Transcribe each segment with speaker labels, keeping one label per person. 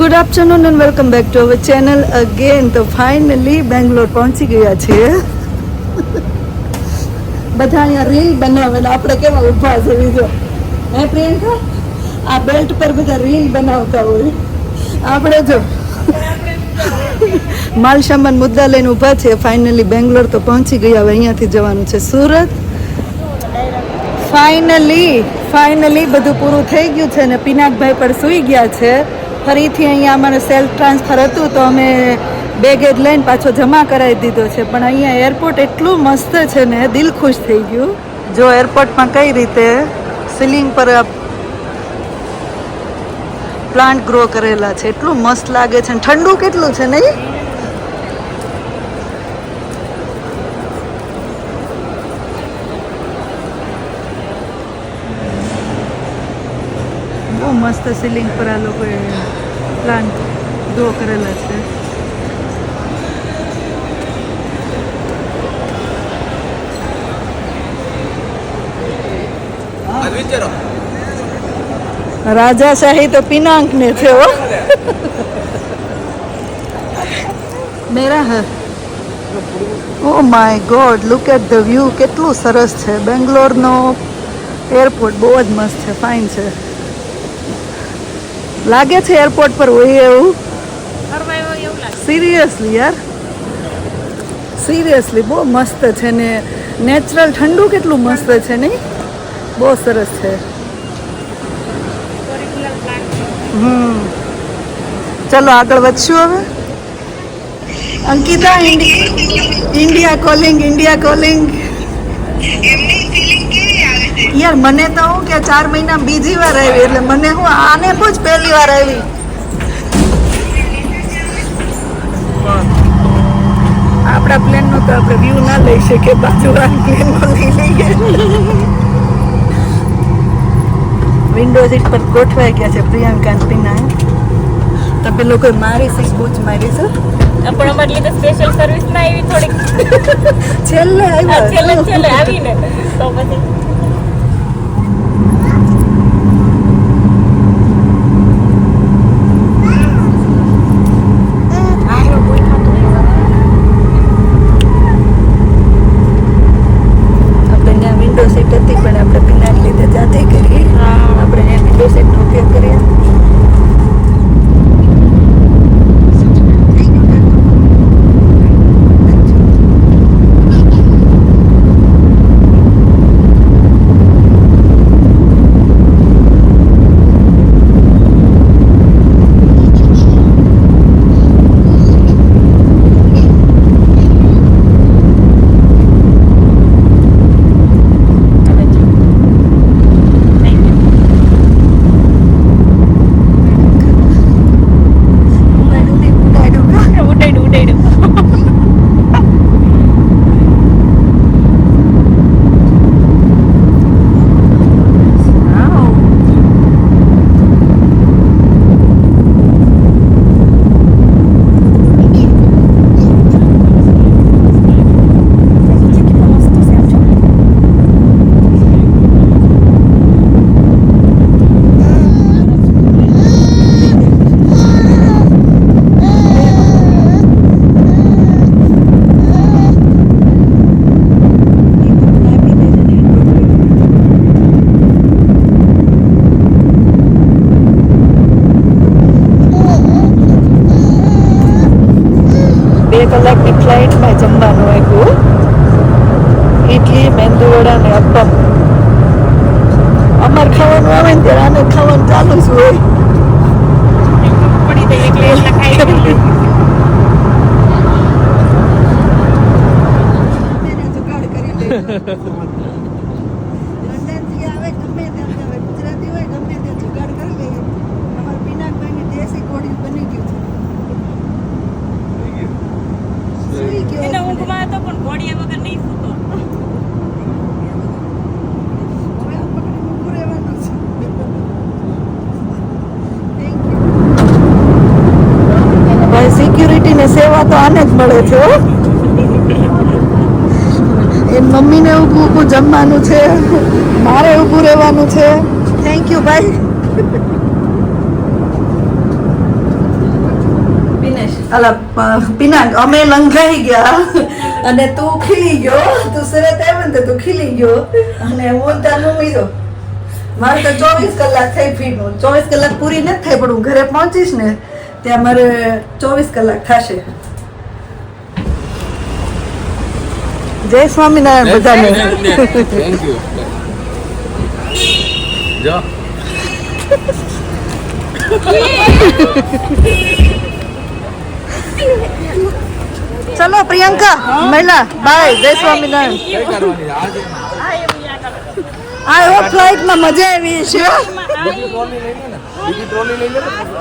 Speaker 1: Good afternoon and welcome back to our channel again તો finally Bangalore પહોંચી ગયા છીએ. બધા અહીંયા રીલ બનાવેલા. આપણે કેવા ઊભા છે બીજો? હે પ્રિયંકા? આ બેલ્ટ પર બધા રીલ બનાવતા હોય. આપણે જો માલ સામાન મુદ્દા લઈને ઊભા છે ફાઇનલી બેંગ્લોર તો પહોંચી ગયા. હવે અહીંયાથી જવાનું છે સુરત. ફાઇનલી ફાઇનલી બધું પૂરું થઈ ગયું છે અને પિનાકભાઈ પણ સૂઈ ગયા છે. ફરીથી અહીંયા અમારે સેલ્ફ ટ્રાન્સફર હતું તો અમે બેગેજ લઈને પાછો જમા કરાવી દીધો છે. પણ અહીંયા એરપોર્ટ એટલું મસ્ત છે ને, દિલ ખુશ થઈ ગયું. જો એરપોર્ટમાં કઈ રીતે સીલિંગ પર પ્લાન્ટ ગ્રો કરેલા છે, એટલું મસ્ત લાગે છે. ઠંડુ કેટલું છે નહીં? બહુ મસ્ત સીલિંગ પર આ લોકોએ પ્લાન્ટ ગ્રો કરેલા છે. રાજાશાહી તો પિનાંક ને છે હો. મેરા હે. ઓ my god look at the view કેટલું સરસ છે. બેંગ્લોરનો એરપોર્ટ બહુ જ મસ્ત છે ફાઇન છે. લાગે છે એરપોર્ટ પર હોય એવું? સિરિયસલી યાર. સિરિયસલી બહુ મસ્ત છે ને. નેચરલ ઠંડુ કેટલું મસ્ત છે નહીં? બહુ સરસ છે. હમ. ચલો આગળ વધશું હવે. Ankita India calling India calling યાર મને તો હું કે ચાર મહિના બીજી વાર આવી એટલે મને હું આને બહુ જ પહેલી વાર આવી. આપણા પ્લેનનો તો આપણે વ્યૂ ના લઈ શકીએ બાજુવાળા પ્લેનનો લઈ લઈએ. વિન્ડો સીટ પર ગોઠવાઈ ગયા છે પ્રિયંકા પીના તમે લોકો મારી સીટ બહુ જ મારી છે?
Speaker 2: પણ અમારી લીધે સ્પેશિયલ સર્વિસ ના આવી થોડીક.
Speaker 1: છેલ્લે
Speaker 2: આ છેલ્લે છેલ્લે આવીને. તો પછી
Speaker 1: ઇડલી મેંદુવડા ને અપમ. અમાર ખાવાનું આવે ને ત્યારે આને ખાવાનું ચાલુ જ હોય.
Speaker 2: પડી જાય એટલે એટલે ખાઈ લઈએ.
Speaker 1: લંડનથી આવે ગમે ત્યાંથી ગુજરાતી હોય ગમે ત્યાં જુગાડ કરી લઈએ. અમારા પિનાકભાઈની દેશી કોળી બની ગયું છે.
Speaker 2: એને ઊંઘમાં હતો પણ ઘોડીએ વગર નહીં સૂતો
Speaker 1: હવે આ પકડીને ઊભું રહેવાનું છે Thank you. ભાઈ સિક્યુરિટી ને સેવા તો આને જ મળે છે એ મમ્મીને ઊભું ઊભું જમવાનું છે મારે ઊભું રહેવાનું છે. થેન્ક યુ ભાઈ પિનાક અમે લંઘાઈ ગયા અને તું ખીલી ગયો. તું સુરત આવ્યો ને તું ખીલી ગયો. અને હું તાનું મીરો. મારે તો ચોવીસ કલાક થઈ ફીનું ચોવીસ કલાક પૂરી નથી થઈ પણ હું ઘરે પહોંચીશ ને ત્યાં મારે ચોવીસ કલાક થશે. જય સ્વામિનારાયણ બધાને.
Speaker 3: થેન્ક યુ જો.
Speaker 1: ચલો પ્રિયંકા મહિલા બાય જય સ્વામિનારાયણ. આ એવો ફ્લાઇટમાં મજા આવી છે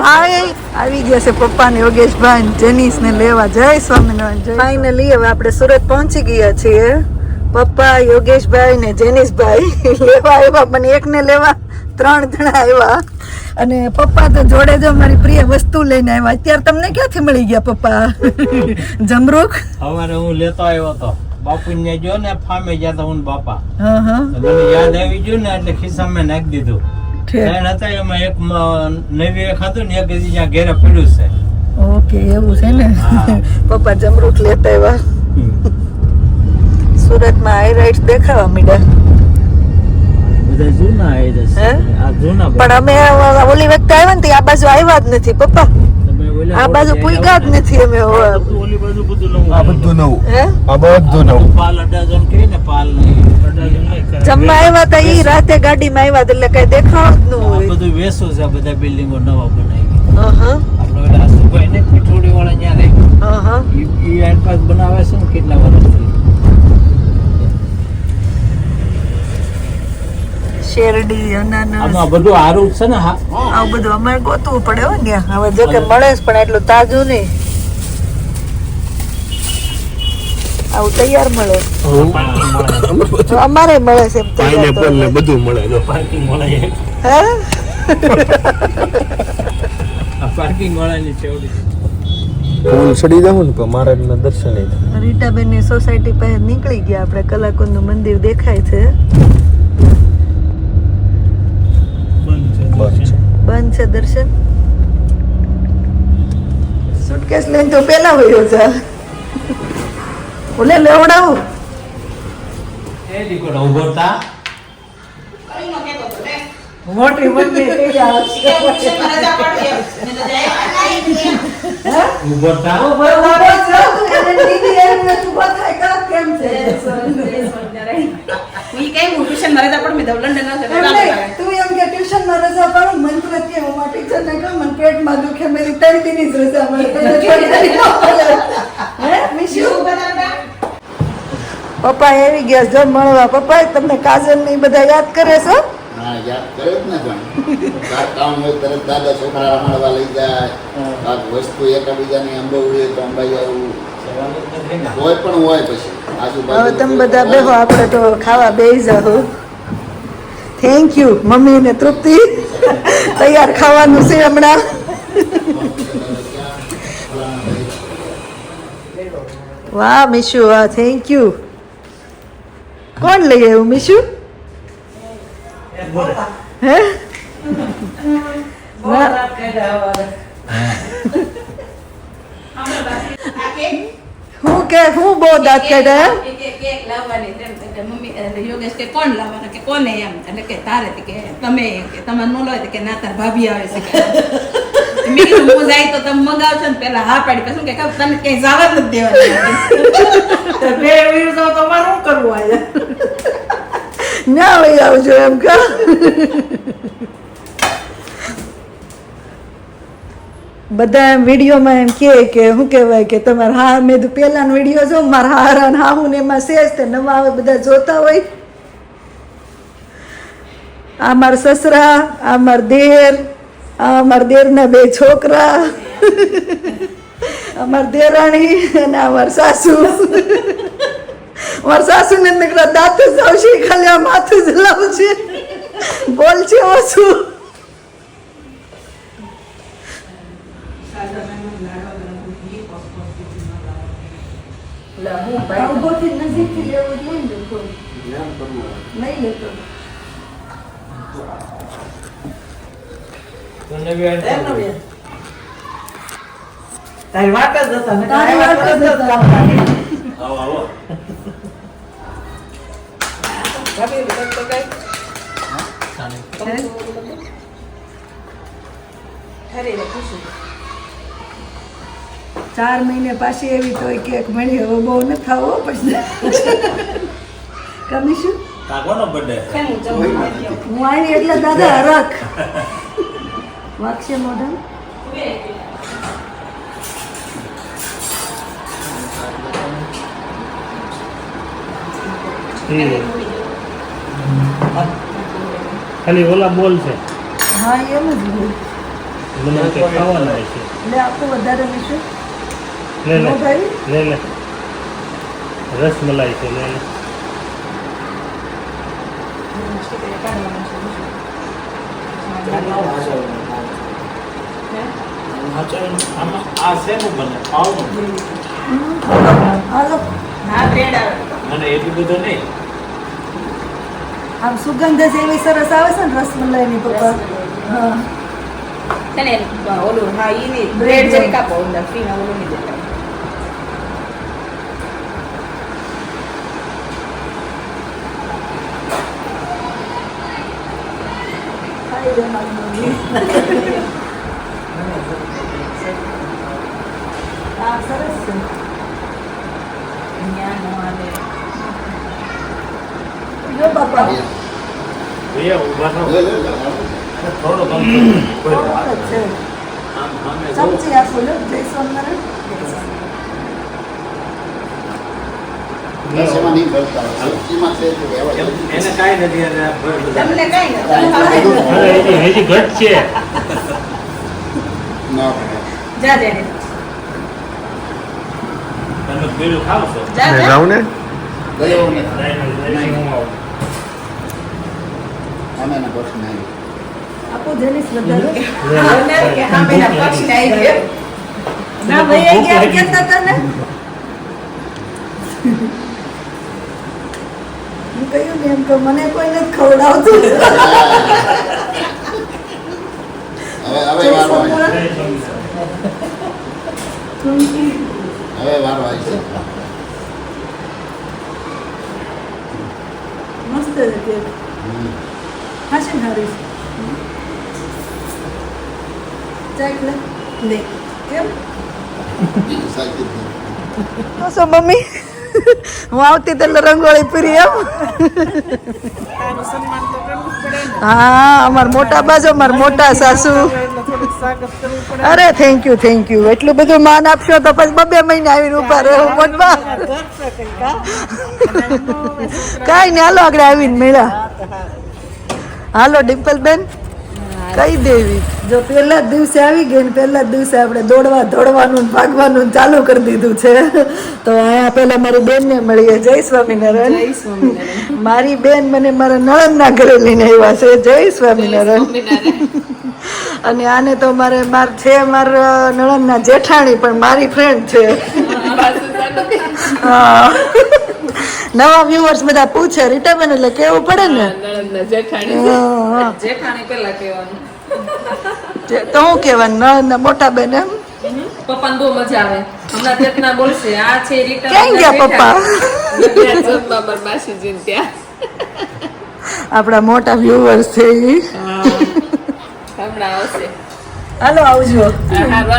Speaker 1: હાય આવી ગયા છે પપ્પા ને યોગેશભાઈ ને જેનીસ ને લેવા. જય સ્વામિનારાયણ જય ફાઇનલી હવે આપણે સુરત પહોંચી ગયા છીએ. પપ્પા યોગેશભાઈ ને જેનીશભાઈ લેવા આવ્યા પણ એકને લેવા ત્રણ જણા આવ્યા. અને પપ્પા તો જોડે જો મારી પ્રિય વસ્તુ લઈને આવ્યા. અત્યારે તમને ક્યાંથી મળી ગયા પપ્પા? જમરૂખ
Speaker 4: અમારે હું લેતો આવ્યો હતો બાપુ ને જો ને ફામે ગયા તો હું બાપા.
Speaker 1: હા હા.
Speaker 4: મને યાદ આવી ગયું ને એટલે ખિસ્સામાં નાખી દીધું.
Speaker 1: ઠીક.
Speaker 4: હતા એમાં એક નવી એક હતું ને એક જ્યાં ઘેરે પડ્યું છે.
Speaker 1: ઓકે એવું છે ને? પપ્પા જમરૂખ લેતા એવા સુરતમાં હાઈ રાઇટ્સ દેખાવા મીડા
Speaker 4: જૂના એ જ
Speaker 1: હે?
Speaker 4: આ જૂના
Speaker 1: પણ અમે ઓલી વખતે આવ્યા ને આ બાજુ આવ્યા જ નથી પપ્પા. આ બાજુ પૂગ્યા જ નથી અમે
Speaker 4: ઓલી બાજુ બધું નવું
Speaker 3: આ બધું નવું.
Speaker 1: હે?
Speaker 3: આ બધું નવું.
Speaker 4: પાલ અડાજણ કહે ને પાલ નહીં અડાજણ નહીં કરે.
Speaker 1: જમવા આવ્યા તા ઈ રાતે ગાડીમાં આવ્યા એટલે કઈ દેખાવ જ ન હોય.
Speaker 4: બધું વેસો છે બધા બિલ્ડિંગો નવા બનાવી.
Speaker 1: અહં,
Speaker 4: આપણે ને પીઠોડી વાળા ત્યાં રહે.
Speaker 1: અહં.
Speaker 4: ઈ આસપાસ બનાવે છે ને કેટલા વર્ષથી
Speaker 1: શેરડી અનાનસ.
Speaker 4: આ બધું હારું છે ને હા.
Speaker 1: આવું બધું અમારે ગોતવું પડે હો ને હવે જો કે મળે છે પણ એટલું તાજું નહીં. આવું તૈયાર મળે. અમારે મળે છે.
Speaker 3: પાઇનેપલ ને બધું મળે જો.
Speaker 4: પાર્કિંગ મળે.
Speaker 1: હે?
Speaker 4: પાર્કિંગ વાળાની છેવડી
Speaker 3: ફૂલ ચડી જાઉં ને પણ મારે દર્શન
Speaker 1: રીટાબેનની સોસાયટી પાસે નીકળી ગયા. આપણે નું મંદિર દેખાય છે.
Speaker 3: બંધ છે
Speaker 1: બંધ છે દર્શન સુટકેસ લઈને તો પેલા વયો જા ઓલે લેવડાવું
Speaker 4: એ દીકરો ઊભો થા
Speaker 1: મોટી મંદિર થઈ જાય
Speaker 4: ઊભો થા
Speaker 2: હું ઈ કઈ હું ટ્યુશનમાં રજા પણ મેં દઉં લંડન આવશે તો ચાલુ કરે.
Speaker 1: તું એમ કે ટ્યુશનમાં રજા પાડો મન પ્રત્યે હું માટી છે ને કહું મન પેટમાં દુખે મેરી ત્રણ દિની જ રજા મળે. પપ્પા એવી ગયા જો મળવા. પપ્પા તમને કાજલ ને બધા યાદ કરે છો?
Speaker 5: હા યાદ કરે જ ને પણ. કામ હોય તરત દાદા છોકરા રમાડવા લઈ જાય. કાંઈક વસ્તુ એકબીજાની અંબાવડી તો અંબાઈ આવું. કોઈ પણ હોય પછી. આજુબાજુ
Speaker 1: હવે તમે બધા બેહો આપણે તો ખાવા બેસી જાઓ થેન્ક યુ મમ્મી ને તૃપ્તિ. તૈયાર ખાવાનું છે હમણાં. વાહ મીશુ વાહ થેન્ક યુ કોણ લઈ આવ્યું મીશુ? હે. હું કે હું બહુ દાંત કાઢ્યા
Speaker 2: એટલે મમ્મી એટલે યોગેશ કે કોણ લાવવાના કે કોને એમ એટલે કે તારે કે તમે કે તમારે નો લાવે કે ના તાર ભાભી આવે છે. મેં કીધું હું જાય તો તમે મગાવશો ને પેલા હા પાડી પછી કે ખબર તને કઈ જવા જ નથી દેવાના
Speaker 1: બે વીર તો તમારે શું કરવું આજે ના લઈ આવજો એમ કા બધા એમ વિડીયોમાં એમ કહે કે, શું કહેવાય કે તમારે હા, મેં તો પહેલાનો વીડિયો જો મારા હારા હા હું ને એમાં છે તે, નવા આવે બધા જોતા હોય. આ મારા સસરા, આ મારા દેર, આ અમારા દેરના બે છોકરા અમારા દેરાણી અને અમારા સાસુ. મારા સાસુ ને નીકળા દાંત જ આવશે, ખાલી આ માથું જ લાવશે. બોલ છે ઓછું. ઉભોથી નજીકથી લેવું જ નહીં ને કોઈ. નહીં લેતો
Speaker 4: તો નવી આંટી.
Speaker 6: તારી વાત જ હતા
Speaker 1: તારી વાત જ હતા.
Speaker 4: આવો આવો.
Speaker 2: હરી.
Speaker 1: ચાર મહિને પાછી એવી તો કેક મળી હવે બહુ ન થાવો પછી. કમીશું
Speaker 2: હું આવી
Speaker 1: એટલે દાદા હરખ. વાગશે મોઢા?
Speaker 7: ખાલી ઓલા બોલ છે.
Speaker 1: હા એમ જ બોલ
Speaker 7: મને કે ખાવાના છે.
Speaker 1: એટલે આખું વધારે મીઠું
Speaker 7: લે લે લે લે રસમલાઈ છે લે લે
Speaker 4: આમાં આ શેનું બને પાવનું
Speaker 1: હાલો
Speaker 2: હા બ્રેડ
Speaker 4: મને એટલું બધું નહીં.
Speaker 1: આમ સુગંધ જ એવી સરસ આવે છે ને રસમલાઈની પપ્પા હા.
Speaker 2: છે ને ઓલું હા ઈ બ્રેડ જરી કાપો અંદર ફીના ઓલું નહીં દેતા
Speaker 1: ખાઈ લે મારી મમ્મી. હા સરસ છે
Speaker 2: અહીંયા નો આવે
Speaker 1: જો બાપા
Speaker 4: ભૈયા ઊભા થાઓ.
Speaker 5: લે, લે, લે.
Speaker 4: થોડો કમ કોઈ
Speaker 1: બરાબર જ છે
Speaker 4: આમ સામે જો.
Speaker 1: ચમચી આપો લો જય સ્વામિનારાયણ
Speaker 5: રસમાં નહીં ભરતા હોય. છે.
Speaker 4: એમ- એને કાંઈ નથી આ બધા.
Speaker 2: તમને કઈ
Speaker 7: હજી ઘટ છે.
Speaker 5: ના
Speaker 2: જા દે
Speaker 4: તમે પેલું ખાવ છો?
Speaker 2: જા જા.
Speaker 3: ને
Speaker 5: ગયો ને.
Speaker 7: હું આવું
Speaker 5: અમે એના પ્રશ્ન આવી.
Speaker 1: આપો જેની શ્રદ્ધા
Speaker 2: કે સામેના પક્ષને આવી ગયો.
Speaker 1: ના ભાઈ આઈ ગયા એમ કહેતા હતા ને હું કહ્યું ને? એમ કે મને કોઈને ખવડાવતું.
Speaker 5: હવે વારો આવી છે.
Speaker 1: મસ્ત છે કેક
Speaker 5: હમ.
Speaker 1: હરીશ? ચાક લે. લે. કેમ?
Speaker 5: સાચી જ
Speaker 1: મમ્મી? હું આવતી એટલે રંગોળી પૂરી એમ. હા, અમાર મોટા બાજુ, અમાર મોટા સાસુ. અરે થેન્ક યુ થેન્ક યુ એટલું બધું માન આપશો તો પછી બબે મહિને આવીને ઊભા રહેવું મોટમાં. કાંઈ ને હાલો આગળ આવીને મેળા હાલો ડિમ્પલ બેન કઈ દેવી? જો પહેલા જ દિવસે આવી ગઈ ને પહેલા જ દિવસે આપણે દોડવા દોડવાનું ભાગવાનું ચાલુ કરી દીધું છે. તો અહીંયા પહેલા મારી બેનને મળીએ. જય સ્વામિનારાયણ. મારી બેન મને મારા નણંદના ઘરે લઈને આવ્યા છે. જય સ્વામિનારાયણ. અને આને તો મારે માર છે મારા નણંદના જેઠાણી પણ મારી ફ્રેન્ડ છે. હા. નવા વ્યુઅર્સ બધા પૂછે રિટર્ન એટલે કેવું પડે ને.
Speaker 8: જેઠાણી પેલા કહેવાનું.
Speaker 1: તો હું કેવાનું નણંદના મોટા બેન એમ?
Speaker 8: પપ્પાને બહુ મજા આવે. હમણાં ચેતના બોલશે આ છે રીટા
Speaker 1: ક્યાં ગયા પપ્પા?
Speaker 8: ત્યાં.
Speaker 1: આપણા મોટા વ્યુઅર્સ છે ઈ.
Speaker 8: હમણાં આવશે.
Speaker 1: હાલો આવજો.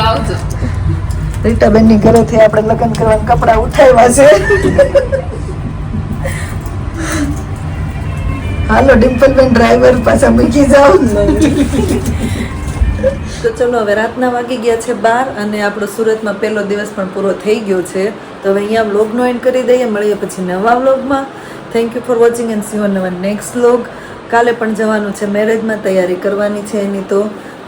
Speaker 8: લાવજો
Speaker 1: રીટાબેનની ઘરેથી આપણે લગ્ન કરવાના કપડા ઉઠાવ્યા છે. હાલો, ડિમ્પલબેન ડ્રાઈવર પાછા મૂકી જાઓ. તો ચલો, હવે રાતના વાગી ગયા છે બાર અને આપણો સુરતમાં પહેલો દિવસ પણ પૂરો થઈ ગયો છે. તો હવે અહીંયા વ્લોગનો એન્ડ કરી દઈએ, મળીએ પછી નવા વ્લોગમાં. Thank you for watching and see on next vlog કાલે પણ જવાનું છે મેરેજમાં, તૈયારી કરવાની છે એની તો.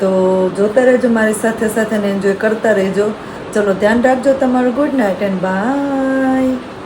Speaker 1: તો જોતા રહેજો મારી સાથે સાથે ને એન્જોય કરતા રહેજો. ચલો ધ્યાન રાખજો તમારું ગુડ નાઇટ એન્ડ બાય